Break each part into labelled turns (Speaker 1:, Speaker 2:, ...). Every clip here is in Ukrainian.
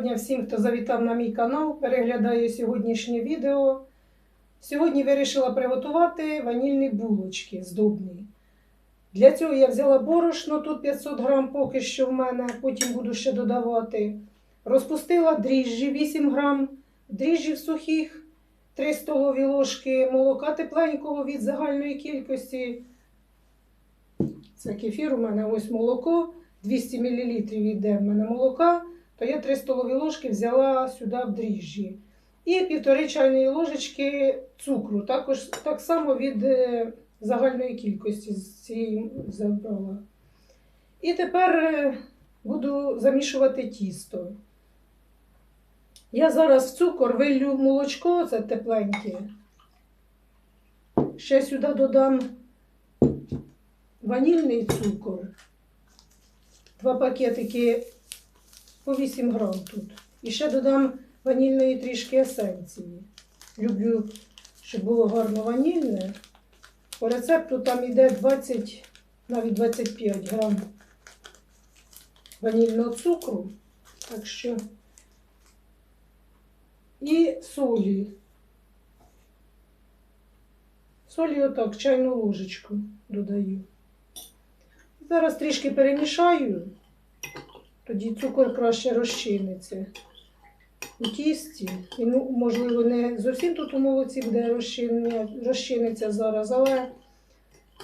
Speaker 1: дня всім, хто завітав на мій канал, переглядає сьогоднішнє відео. Сьогодні вирішила приготувати ванільні булочки здобні. Для цього я взяла борошно, тут 500 грам поки що в мене, потім буду ще додавати. Розпустила дріжджі 8 грам, дріжджів сухих, 3 столові ложки молока тепленького від загальної кількості. Це кефір у мене ось молоко, 200 мл йде в мене молока, то я 3 столові ложки взяла сюди в дріжджі. І півтори чайної ложечки цукру, також так само від е, загальної кількості з цієї забрала. І тепер е, буду замішувати тісто. Я зараз в цукор вилью молочко, це тепленьке. Ще сюди додам ванільний цукор. Два пакетики по 8 грам тут. І ще додам ванільної трішки есенції. Люблю, щоб було гарно ванільне. По рецепту там йде 20, навіть 25 грам ванільного цукру. Так що і солі. Солі отак, чайну ложечку додаю. Зараз трішки перемішаю, тоді цукор краще розчиниться у тісті. І, ну, можливо, не зовсім тут у молоці буде розчиниться зараз, але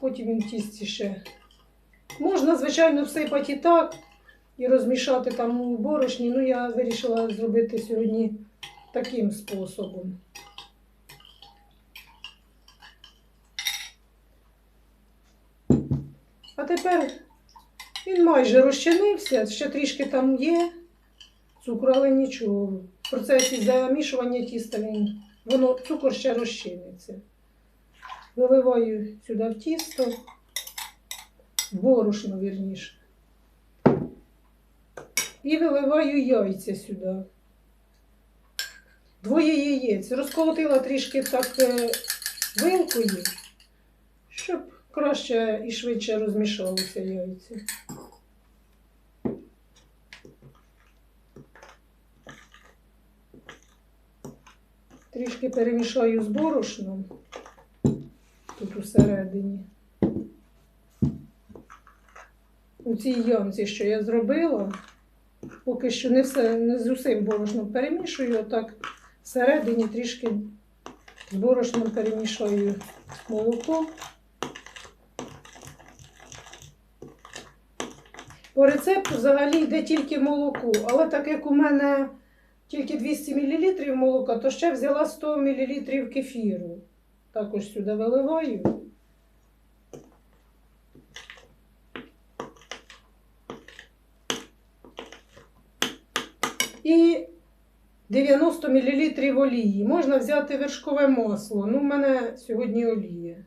Speaker 1: потім він в тісті ще. Можна, звичайно, всипати і так, і розмішати там у борошні. Ну, я вирішила зробити сьогодні таким способом. А тепер він майже розчинився, ще трішки там є цукру, але нічого. В процесі замішування тіста він, воно, цукор ще розчиниться. Виливаю сюди в тісто, борошно, вірніше. І виливаю яйця сюди. Двоє яєць. Розколотила трішки так е, вилкою, щоб краще і швидше розмішалися яйця. Трішки перемішаю з борошном тут усередині. У цій ямці, що я зробила, поки що не все не з усім борошном перемішую, отак всередині трішки з борошном перемішаю молоко. По рецепту взагалі йде тільки молоко, але так як у мене тільки 200 мл молока, то ще взяла 100 мл кефіру. Також сюди виливаю. І 90 мл олії. Можна взяти вершкове масло. Ну, в мене сьогодні олія.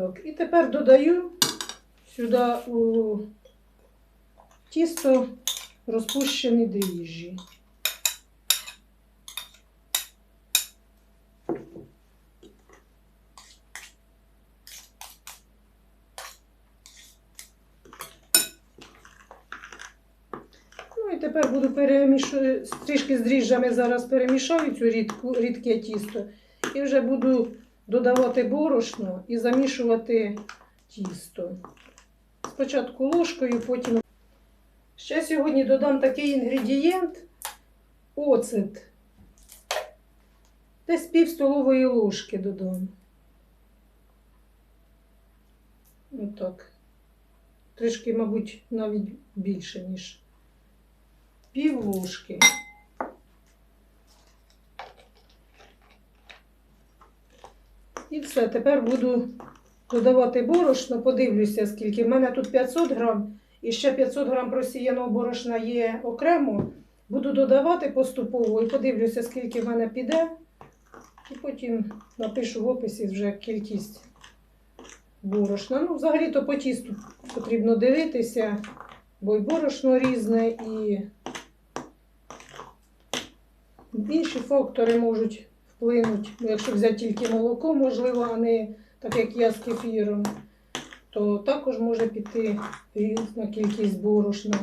Speaker 1: Так, і тепер додаю сюди у тісто розпущені дріжджі. Ну і тепер буду перемішувати, трішки з дріжджами зараз перемішаю цю рідку, рідке тісто і вже буду додавати борошно і замішувати тісто. Спочатку ложкою, потім. Ще сьогодні додам такий інгредієнт оцет. Десь пів столової ложки додам. Отак. Трішки, мабуть, навіть більше, ніж пів ложки. І все, тепер буду додавати борошно, подивлюся, скільки. В мене тут 500 грам, і ще 500 грам просіяного борошна є окремо. Буду додавати поступово і подивлюся, скільки в мене піде. І потім напишу в описі вже кількість борошна. Ну, взагалі-то по тісту потрібно дивитися, бо і борошно різне, і інші фактори можуть вплинуть. Ну, Якщо взяти тільки молоко, можливо, а не так як я з кефіром, то також може піти різна кількість борошна.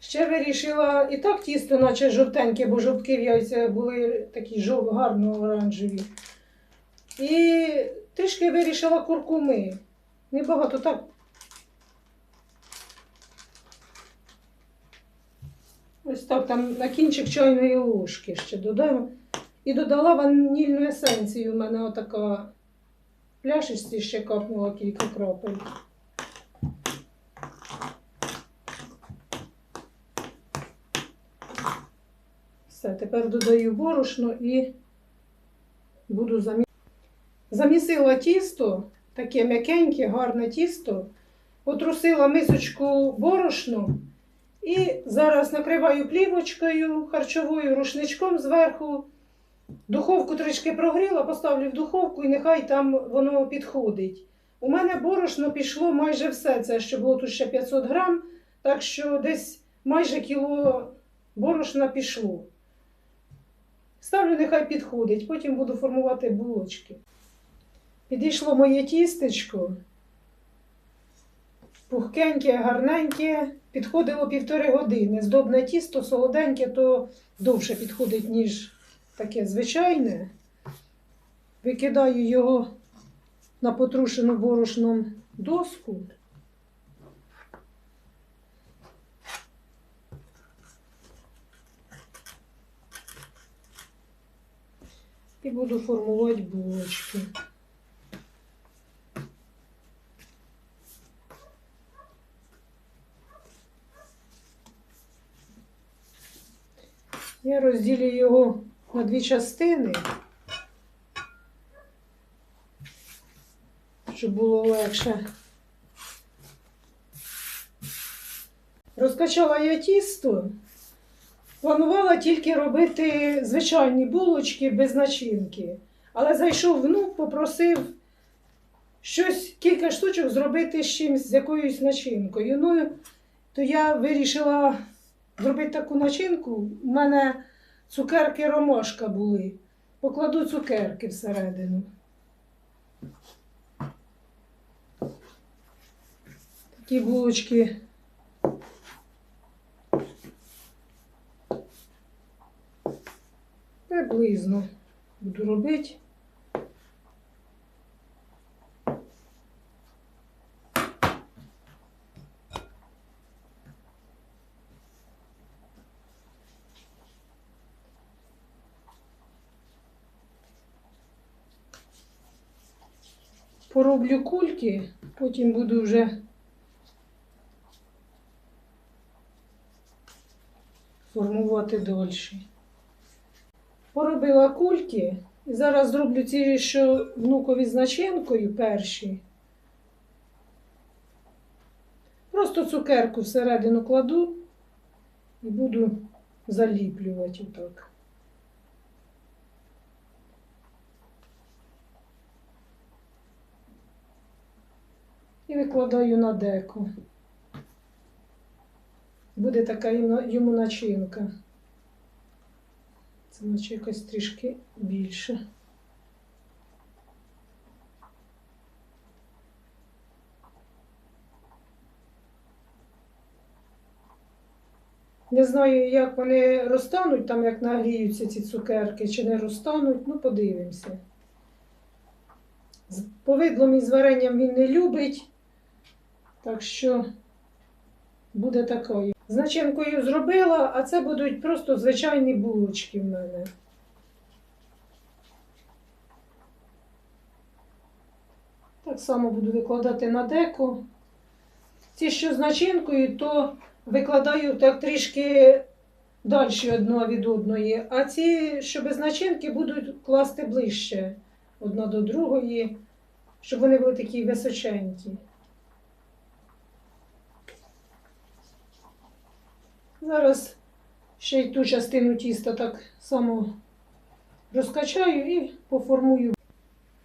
Speaker 1: Ще вирішила і так тісто, наче жовтеньке, бо жовтки в яйця були такі жов, гарно оранжеві. І трішки вирішила куркуми. Небагато так. Ось так там на кінчик чайної ложки ще додам. І додала ванільну есенцію. У мене отака пляшечці ще капнула кілька крапель. Все, тепер додаю борошно і буду замісити. Замісила тісто, таке м'якеньке, гарне тісто, потрусила мисочку борошну і зараз накриваю плівочкою харчовою рушничком зверху. Духовку трішки прогріла, поставлю в духовку і нехай там воно підходить. У мене борошно пішло майже все це, що було тут ще 500 грам, так що десь майже кіло борошна пішло. Ставлю, нехай підходить, потім буду формувати булочки. Підійшло моє тістечко. Пухкеньке, гарненьке, підходило півтори години. Здобне тісто, солоденьке, то довше підходить, ніж таке звичайне. Викидаю його на потрушену борошном доску. І буду формувати булочки. Я розділю його на дві частини, щоб було легше. Розкачала я тісто. Планувала тільки робити звичайні булочки без начинки. Але зайшов внук, попросив щось, кілька штучок зробити з чимось, з якоюсь начинкою. Ну, то я вирішила зробити таку начинку. У мене цукерки ромашка були. Покладу цукерки всередину. Такі булочки. Приблизно буду робити. Пороблю кульки, потім буду вже формувати дольше. Поробила кульки і зараз зроблю ці, що внукові з начинкою перші. Просто цукерку всередину кладу і буду заліплювати отак. І викладаю на деко. Буде така йому начинка. Це наче якось трішки більше. Не знаю, як вони розтануть, там як нагріються ці цукерки, чи не розтануть, ну подивимося. З повидлом і з варенням він не любить, так що буде такою. З начинкою зробила, а це будуть просто звичайні булочки в мене. Так само буду викладати на деко. Ці, що з начинкою, то викладаю так трішки далі одна від одної. А ці, що без начинки, будуть класти ближче одна до другої, щоб вони були такі височенькі. Зараз ще й ту частину тіста так само розкачаю і поформую.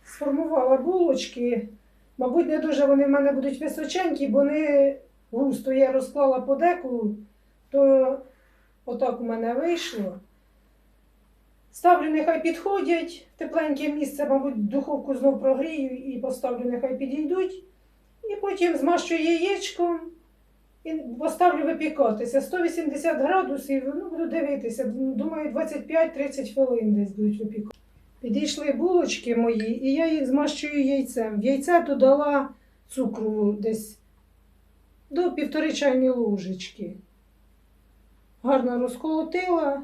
Speaker 1: Сформувала булочки. Мабуть, не дуже вони в мене будуть височенькі, бо не густо я розклала по деку, то отак у мене вийшло. Ставлю, нехай підходять. Тепленьке місце, мабуть, духовку знов прогрію і поставлю, нехай підійдуть. І потім змащую яєчком і поставлю випікатися. 180 градусів, ну, буду дивитися. Думаю, 25-30 хвилин десь будуть випікати. Підійшли булочки мої, і я їх змащую яйцем. В яйце додала цукру десь до півтори чайні ложечки. Гарно розколотила.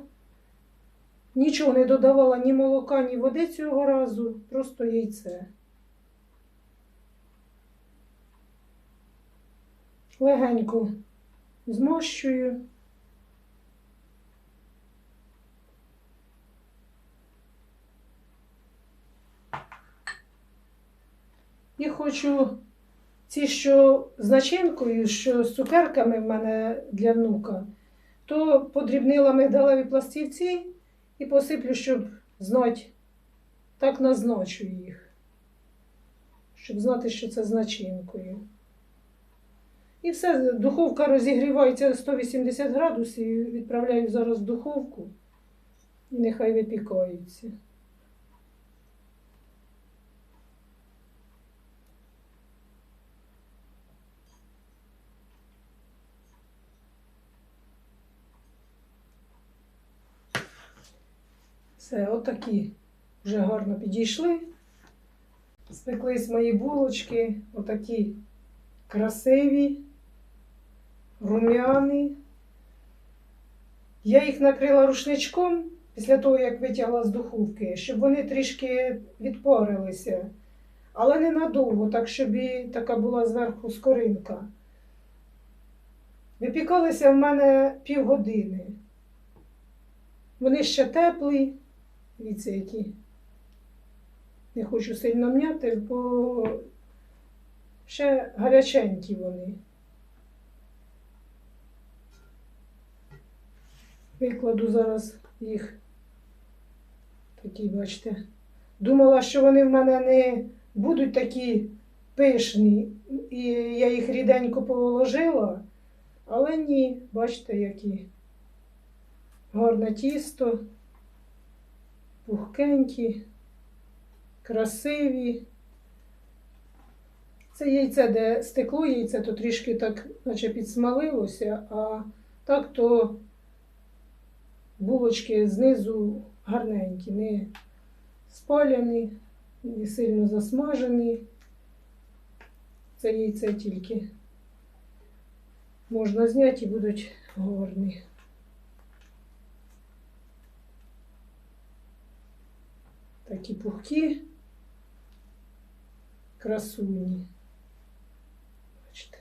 Speaker 1: Нічого не додавала ні молока, ні води цього разу, просто яйце. Легенько змащую. І хочу ці, що з начинкою, що з цукерками в мене для внука, то подрібнила мигдалеві пластівці і посиплю, щоб знати, так назначу їх, щоб знати, що це з начинкою. І все, духовка розігрівається 180 градусів, відправляю зараз в духовку і нехай випікаються. Все, отакі вже гарно підійшли. Спеклись мої булочки, отакі красиві, рум'яні. Я їх накрила рушничком після того, як витягла з духовки, щоб вони трішки відпарилися. Але не надовго, так щоб і така була зверху скоринка. Випікалися в мене півгодини. Вони ще теплі. Дивіться, які. Не хочу сильно м'яти, бо ще гаряченькі вони. Викладу зараз їх. Такі, бачите. Думала, що вони в мене не будуть такі пишні, і я їх ріденько положила, але ні, бачите, які. Гарне тісто пухкенькі, красиві. Це яйце, де стекло яйце, то трішки так, наче підсмалилося, а так то булочки знизу гарненькі, не спаляні, не сильно засмажені. Це яйце тільки можна зняти і будуть гарні. Такі пухкі, красуні. Бачите,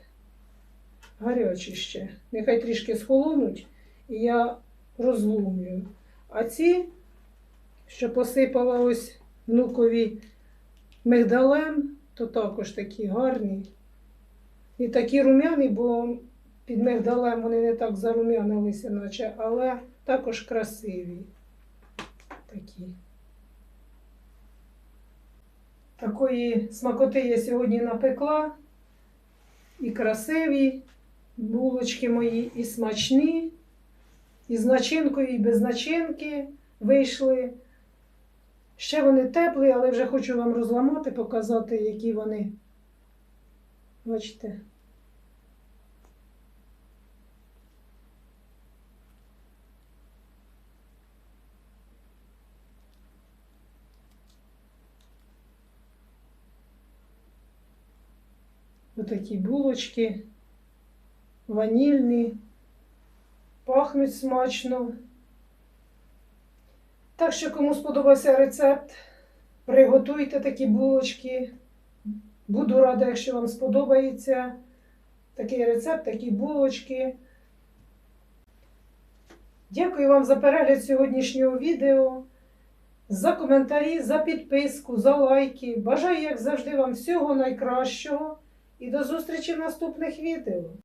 Speaker 1: гарячі ще. Нехай трішки схолонуть, і я розлумлю. А ці, що посипала ось внукові мигдалем, то також такі гарні. І такі рум'яні, бо під мигдалем вони не так зарум'янилися, наче, але також красиві. Такі. Такої смакоти я сьогодні напекла. І красиві булочки мої, і смачні, і з начинкою, і без начинки вийшли. Ще вони теплі, але вже хочу вам розламати, показати, які вони. Бачите. Отакі булочки, ванільні, пахнуть смачно. Так що, кому сподобався рецепт, приготуйте такі булочки. Буду рада, якщо вам сподобається такий рецепт, такі булочки. Дякую вам за перегляд сьогоднішнього відео, за коментарі, за підписку, за лайки. Бажаю, як завжди, вам всього найкращого. І до зустрічі в наступних відео.